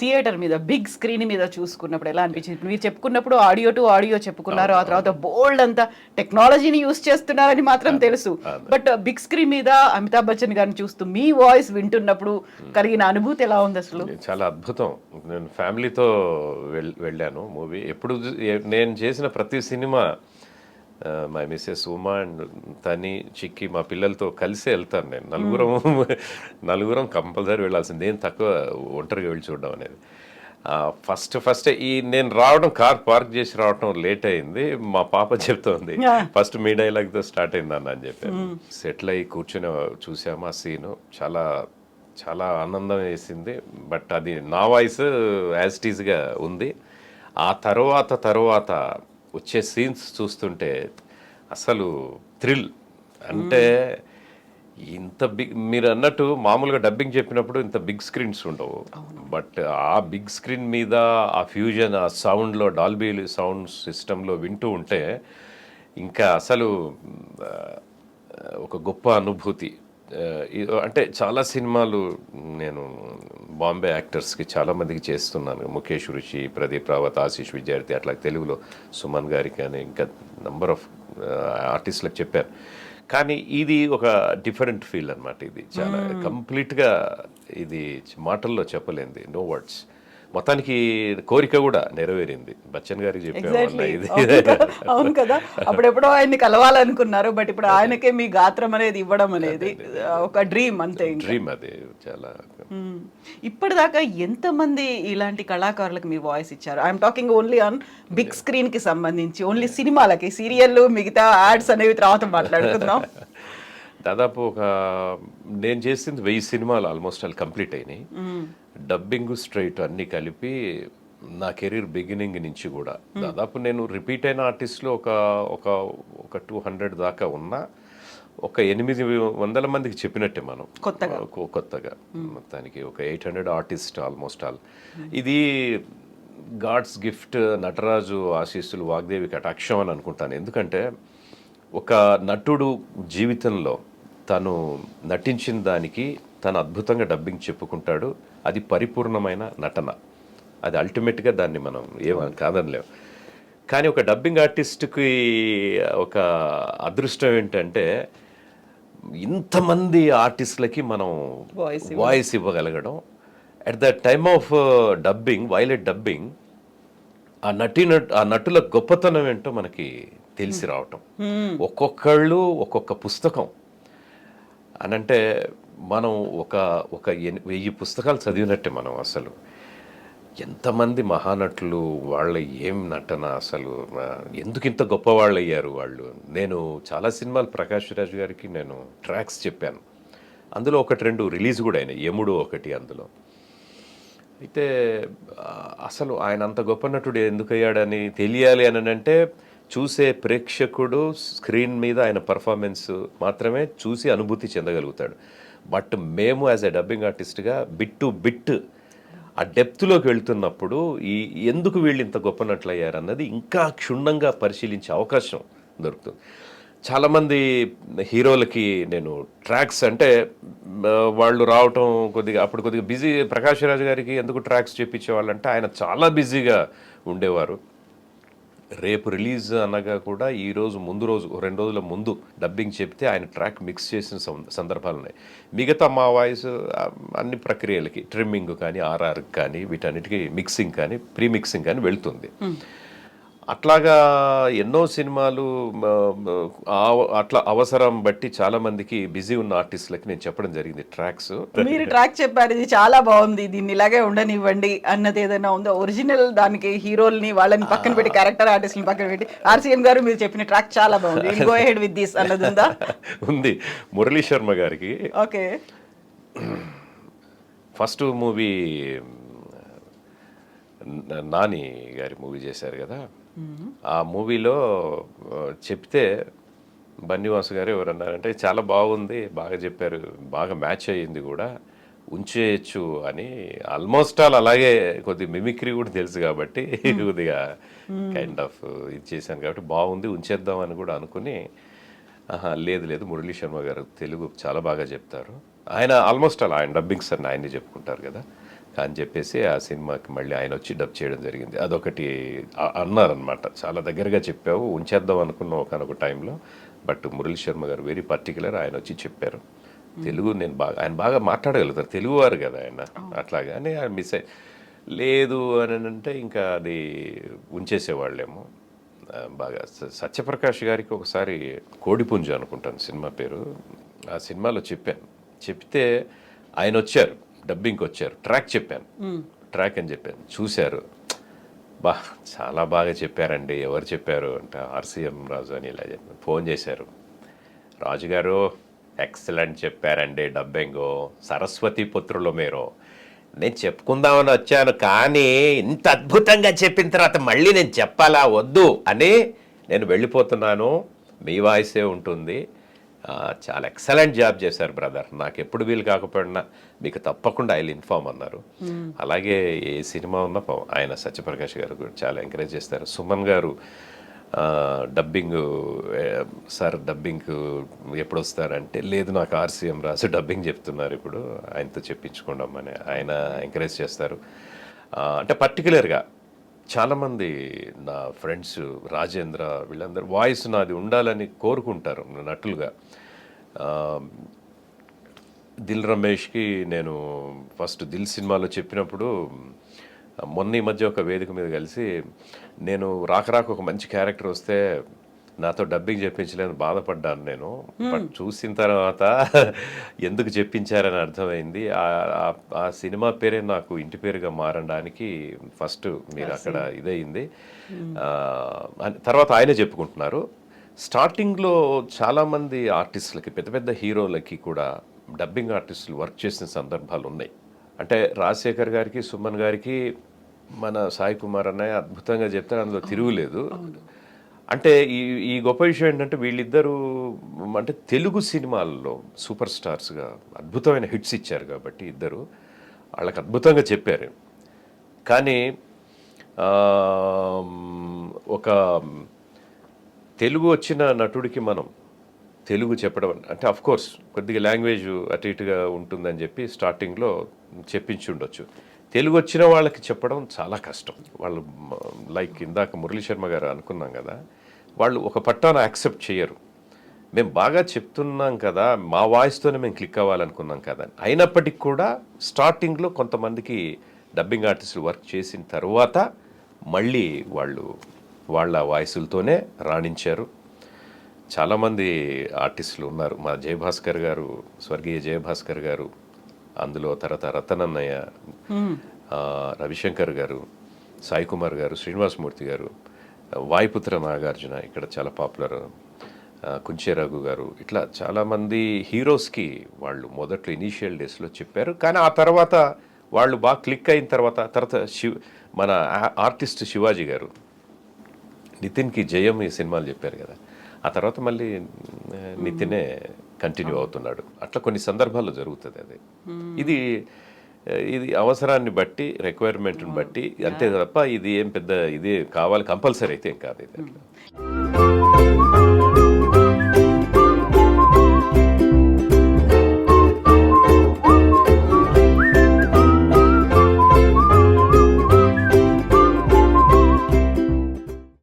Theatre మీద big screen మీద చూసుకున్నప్పుడు ఎలా అనిపించింది? మీరు చెప్పుకున్నప్పుడు ఆడియో టు ఆడియో చెప్పుకున్నారు ఆ తర్వాత బోల్డ్ అంతా టెక్నాలజీని యూస్ చేస్తున్నారని మాత్రం తెలుసు. బట్ బిగ్ స్క్రీన్ మీద అమితాబ్ బచ్చన్ గారిని చూస్తూ మీ వాయిస్ వింటున్నప్పుడు కలిగిన అనుభూతి ఎలా ఉంది అసలు? చాలా అద్భుతం. నేను ఫ్యామిలీతో వెళ్ వెళ్ళాను మూవీ. ఎప్పుడు నేను చేసిన ప్రతి సినిమా మా మిస్సెస్ ఉమా అండ్ తని చిక్కి మా పిల్లలతో కలిసి వెళ్తాను నేను. నలుగురం నలుగురం కంపల్సరీ వెళ్ళాల్సింది. ఏం తక్కువ ఒంటరిగా వెళ్ళి చూడడం అనేది. ఫస్ట్ ఫస్ట్ ఈ నేను రావడం కార్ పార్క్ చేసి రావడం లేట్ అయింది. మా పాప చెప్తోంది ఫస్ట్ మీ డైలాగ్తో స్టార్ట్ అయింది అన్న అని చెప్పాను సెటిల్ అయ్యి కూర్చొని చూసాము ఆ సీను చాలా చాలా ఆనందం వేసింది. బట్ అది నా వాయిస్ యాజ్ టీజ్గా ఉంది. ఆ తర్వాత తర్వాత వచ్చే సీన్స్ చూస్తుంటే అసలు థ్రిల్. అంటే ఇంత బిగ్ మీరు అన్నట్టు మామూలుగా డబ్బింగ్ చెప్పినప్పుడు ఇంత బిగ్ స్క్రీన్స్ ఉండవు. బట్ ఆ బిగ్ స్క్రీన్ మీద ఆ ఫ్యూజన్ ఆ సౌండ్లో డాల్బీ సౌండ్ సిస్టంలో వింటూ ఉంటే ఇంకా అసలు ఒక గొప్ప అనుభూతి. అంటే చాలా సినిమాలు నేను బాంబే యాక్టర్స్కి చాలా మందికి చేస్తున్నాను. ముఖేష్ రుషి ప్రదీప్ రావత్ ఆశీష్ విద్యార్థి అట్లా తెలుగులో సుమన్ గారికి కానీ ఇంకా నంబర్ ఆఫ్ ఆర్టిస్టులకు చెప్పాను. కానీ ఇది ఒక డిఫరెంట్ ఫీల్ అన్నమాట ఇది. చాలా కంప్లీట్గా ఇది మాటల్లో చెప్పలేంది నో వర్డ్స్. మొత్తానికి కోరిక కూడా నెరవేరింది. బచ్చన్ గారికి. ఇది. అవును కదా, అప్పుడెప్పుడో ఆయన్ని కలవాలనుకున్నారు బట్ ఇప్పుడు ఆయనకే మీ గాత్రం అనేది ఇవ్వడం అనేది ఒక డ్రీమ్ అంతే. డ్రీమ్ అది చాలా. ఇప్పటిదాకా ఎంతమంది ఇలాంటి కళాకారులకు మీరు వాయిస్ ఇచ్చారు? I'm talking only on big స్క్రీన్కి సంబంధించి ఓన్లీ సినిమాలకి సీరియల్ మిగతా యాడ్స్ అనేవి తర్వాత మాట్లాడుకుందాం. దాదాపు ఒక నేను చేసింది వెయ్యి సినిమాలు ఆల్మోస్ట్ ఆల్ కంప్లీట్ అయినాయి. డబ్బింగ్ స్ట్రైట్ అన్ని కలిపి నా కెరీర్ బిగినింగ్ నుంచి కూడా. దాదాపు నేను రిపీట్ అయిన ఆర్టిస్ట్లో ఒక ఒక ఒక టూ హండ్రెడ్ దాకా ఉన్నా ఒక ఎనిమిది వందల మందికి చెప్పినట్టే మనం. కొత్తగా. కొత్తగా. మొత్తానికి ఒక eight hundred artist almost all. ఇది గాడ్స్ గిఫ్ట్ నటరాజు ఆశీస్సులు వాగ్దేవి కటాక్షం అని అనుకుంటాను. ఎందుకంటే ఒక నటుడు జీవితంలో తను నటించిన దానికి తను అద్భుతంగా డబ్బింగ్ చెప్పుకుంటాడు. అది పరిపూర్ణమైన నటన. అది అల్టిమేట్గా దాన్ని మనం ఏమని కాదనలేం. కానీ ఒక డబ్బింగ్ ఆర్టిస్ట్కి ఒక అదృష్టం ఏంటంటే ఇంతమంది ఆర్టిస్టులకి మనం voice ఇవ్వగలగడం. At the time of dubbing violet dubbing ఆ నటి ఆ నటుల గొప్పతనం ఏంటో మనకి తెలిసి రావటం. ఒక్కొక్కళ్ళు ఒక్కొక్క పుస్తకం. అనంటే మనం ఒక ఒక వెయ్యి పుస్తకాలు చదివినట్టే మనం అసలు. ఎంతమంది మహానటులు వాళ్ళ ఏం నటన అసలు ఎందుకు ఇంత గొప్ప వాళ్ళు? అయ్యారు వాళ్ళు నేను చాలా సినిమాలు ప్రకాష్ రాజు గారికి నేను ట్రాక్స్ చెప్పాను. అందులో ఒకటి రెండు రిలీజ్ కూడా అయినాయి. యముడు ఒకటి అందులో. అయితే అసలు ఆయన అంత గొప్ప నటుడు ఎందుకు అయ్యాడని తెలియాలి అని అంటే చూసే ప్రేక్షకుడు స్క్రీన్ మీద ఆయన పర్ఫార్మెన్స్ మాత్రమే చూసి అనుభూతి చెందగలుగుతాడు. బట్ మేము యాజ్ ఎ డబ్బింగ్ ఆర్టిస్ట్గా బిట్ టు బిట్ ఆ డెప్త్లోకి వెళ్తున్నప్పుడు ఈ ఎందుకు వీళ్ళు ఇంత గొప్ప అన్నది ఇంకా క్షుణ్ణంగా పరిశీలించే అవకాశం దొరుకుతుంది. చాలామంది హీరోలకి నేను ట్రాక్స్ అంటే వాళ్ళు రావటం కొద్దిగా అప్పుడు కొద్దిగా బిజీ ప్రకాష్ రాజు గారికి ఎందుకు ట్రాక్స్ చేపించేవాళ్ళు అంటే ఆయన చాలా బిజీగా ఉండేవారు. రేపు రిలీజ్ అనగా కూడా ఈ రోజు ముందు రోజు రెండు రోజుల ముందు డబ్బింగ్ చెప్తే ఆయన ట్రాక్ మిక్స్ చేసిన సందర్భాలు ఉన్నాయి. మిగతా మా వాయిస్ అన్ని ప్రక్రియలకి ట్రిమ్మింగ్ కానీ ఆర్ఆర్ కానీ వీటన్నిటికీ మిక్సింగ్ కానీ ప్రీ మిక్సింగ్ కానీ వెళ్తుంది. అట్లాగా ఎన్నో సినిమాలు అట్లా అవసరం బట్టి చాలా మందికి బిజీ ఉన్న ఆర్టిస్టులకి నేను చెప్పడం జరిగింది. ట్రాక్స్ మీరు ట్రాక్ చెప్పారు ఇది చాలా బాగుంది దీన్ని ఇలాగే ఉండనివ్వండి అన్నది ఏదైనా ఉందో? ఒరిజినల్ దానికి హీరోల్ని వాళ్ళని పక్కన పెట్టి క్యారెక్టర్ ఆర్టిస్ట్ని పక్కన పెట్టి ఆర్సీఎన్ గారు మీరు చెప్పిన ట్రాక్ చాలా బాగుంది. గో హెడ్ విత్ దిస్ అన్నది ఉందా? ఉంది. మురళీ శర్మ గారికి ఓకే. ఫస్ట్ మూవీ నాని గారి మూవీ చేశారు కదా? ఆ మూవీలో చెప్తే బన్నివాసు గారు ఎవరన్నారంటే చాలా బాగుంది బాగా చెప్పారు బాగా మ్యాచ్ అయ్యింది కూడా ఉంచేయచ్చు అని. ఆల్మోస్ట్ ఆల్ అలాగే కొద్ది మిమిక్రీ కూడా తెలుసు కాబట్టి కొద్దిగా కైండ్ ఆఫ్ ఇది చేశాను కాబట్టి బాగుంది ఉంచేద్దాం అని కూడా అనుకుని లేదు లేదు మురళీ శర్మ గారు తెలుగు చాలా బాగా చెప్తారు. ఆయన ఆల్మోస్ట్ అలా ఆయన డబ్బింగ్స్ అని ఆయన్ని చెప్పుకుంటారు కదా. అని చెప్పేసి ఆ సినిమాకి మళ్ళీ ఆయన వచ్చి డబ్ చేయడం జరిగింది. అదొకటి అన్నారనమాట చాలా దగ్గరగా చెప్పావు ఉంచేద్దాం అనుకున్నాం ఒకనొక టైంలో బట్ మురళీ శర్మ గారు వెరీ పర్టికులర్ ఆయన వచ్చి చెప్పారు. తెలుగు నేను బాగా ఆయన బాగా మాట్లాడగలుగుతారు తెలుగువారు కదా ఆయన. అట్లాగానే ఆయన మిస్ అయ్యి లేదు అని అంటే ఇంకా అది ఉంచేసేవాళ్ళేమో. బాగా సత్యప్రకాష్ గారికి ఒకసారి కోడిపుంజ అనుకుంటాను సినిమా పేరు. ఆ సినిమాలో చెప్పాను. చెప్తే ఆయన వచ్చారు. డబ్బింగ్కి వచ్చారు ట్రాక్ చెప్పాను. ట్రాక్ అని చెప్పాను. చూశారు. బా చాలా బాగా చెప్పారండి. ఎవరు చెప్పారు అంటే ఆర్సీఎం రాజు అని ఇలా చెప్పాను ఫోన్ చేశారు. రాజుగారు ఎక్సలెంట్ చెప్పారండి డబ్బింగు. సరస్వతి పుత్రులు మీరు. నేను చెప్పుకుందామని వచ్చాను కానీ ఇంత అద్భుతంగా చెప్పిన తర్వాత మళ్ళీ నేను చెప్పాలా వద్దు అని నేను వెళ్ళిపోతున్నాను. మీ వాయిసే ఉంటుంది. చాలా ఎక్సలెంట్ జాబ్ చేశారు బ్రదర్ నాకు ఎప్పుడు వీలు కాకపోయినా మీకు తప్పకుండా ఐ ఇన్ఫార్మ్ అన్నారు. అలాగే ఏ సినిమా ఉన్నా ఆయన సత్యప్రకాష్ గారు కూడా చాలా ఎంకరేజ్ చేస్తారు. సుమన్ గారు డబ్బింగ్ సార్ డబ్బింగ్ ఎప్పుడు వస్తారంటే లేదు నాకు ఆర్సీఎం రాసు డబ్బింగ్ చెప్తున్నారు ఇప్పుడు ఆయనతో చెప్పించుకోండమ్మని. ఆయన ఎంకరేజ్ చేస్తారు. అంటే పర్టికులర్గా చాలామంది నా ఫ్రెండ్స్ రాజేంద్ర వీళ్ళందరూ వాయిస్ నాది ఉండాలని కోరుకుంటారు నటులుగా. దిల్ రమేష్కి నేను ఫస్ట్ దిల్ సినిమాలో చెప్పినప్పుడు మొన్న ఈ మధ్య ఒక వేదిక మీద కలిసి నేను రాక రాక ఒక మంచి క్యారెక్టర్ వస్తే నాతో డబ్బింగ్ చెప్పించలేని బాధపడ్డాను నేను. బట్ చూసిన తర్వాత ఎందుకు చెప్పించారని అర్థమైంది. ఆ- సినిమా పేరే నాకు ఇంటి పేరుగా మారడానికి ఫస్ట్ మీరు అక్కడ ఇదయింది. అని- తర్వాత ఆయనే చెప్పుకుంటున్నారు. స్టార్టింగ్లో చాలామంది ఆర్టిస్టులకి పెద్ద పెద్ద హీరోలకి కూడా డబ్బింగ్ ఆర్టిస్టులు వర్క్ చేసిన సందర్భాలు ఉన్నాయి. అంటే రాజశేఖర్ గారికి సుమన్ గారికి మన సాయి కుమార్ అన్నయ్య అద్భుతంగా చెప్తారు. అందులో తిరుగులేదు. అంటే ఈ ఈ గొప్ప విషయం ఏంటంటే వీళ్ళిద్దరూ అంటే తెలుగు సినిమాల్లో సూపర్ స్టార్స్గా అద్భుతమైన హిట్స్ ఇచ్చారు కాబట్టి ఇద్దరు. వాళ్ళకి అద్భుతంగా చెప్పారు. కానీ ఒక తెలుగు వచ్చిన నటుడికి మనం తెలుగు చెప్పడం అంటే అఫ్ కోర్స్ కొద్దిగా లాంగ్వేజ్ అటు ఇటుగా ఉంటుందని చెప్పి స్టార్టింగ్లో చెప్పించి ఉండొచ్చు. తెలుగు వచ్చిన వాళ్ళకి చెప్పడం చాలా కష్టం. వాళ్ళు లైక్ ఇందాక మురళీ శర్మ గారు అనుకున్నాం కదా. వాళ్ళు ఒక పట్టాన యాక్సెప్ట్ చేయరు మేము బాగా చెప్తున్నాం కదా మా వాయిస్తోనే మేము క్లిక్ అవ్వాలనుకున్నాం కదా. అయినప్పటికీ కూడా స్టార్టింగ్లో కొంతమందికి డబ్బింగ్ ఆర్టిస్టులు వర్క్ చేసిన తర్వాత మళ్ళీ వాళ్ళు వాళ్ళ వాయిసులతోనే రాణించారు. చాలామంది ఆర్టిస్టులు ఉన్నారు. మా జయభాస్కర్ గారు స్వర్గీయ జయభాస్కర్ గారు అందులో తర్వాత రతనన్నయ్య రవిశంకర్ గారు సాయి కుమార్ గారు శ్రీనివాసమూర్తి గారు వాయుపుత్ర నాగార్జున ఇక్కడ చాలా పాపులర్. కుంచే రఘు గారు. ఇట్లా చాలామంది హీరోస్కి వాళ్ళు మొదట్లో ఇనీషియల్ డేస్లో చెప్పారు. కానీ ఆ తర్వాత వాళ్ళు బాగా క్లిక్ అయిన తర్వాత తర్వాత శివ్ మన ఆర్టిస్ట్ శివాజీ గారు నితిన్కి జయం ఈ సినిమాలు చెప్పారు కదా. ఆ తర్వాత మళ్ళీ నితినే కంటిన్యూ అవుతున్నాడు. అట్లా కొన్ని సందర్భాల్లో జరుగుతుంది అది. ఇది ఇది అవసరాన్ని బట్టి రిక్వైర్మెంట్ని బట్టి అంతే తప్ప ఇది ఏం పెద్ద ఇది కావాలి కంపల్సరీ అయితే ఏం కాదు ఇది.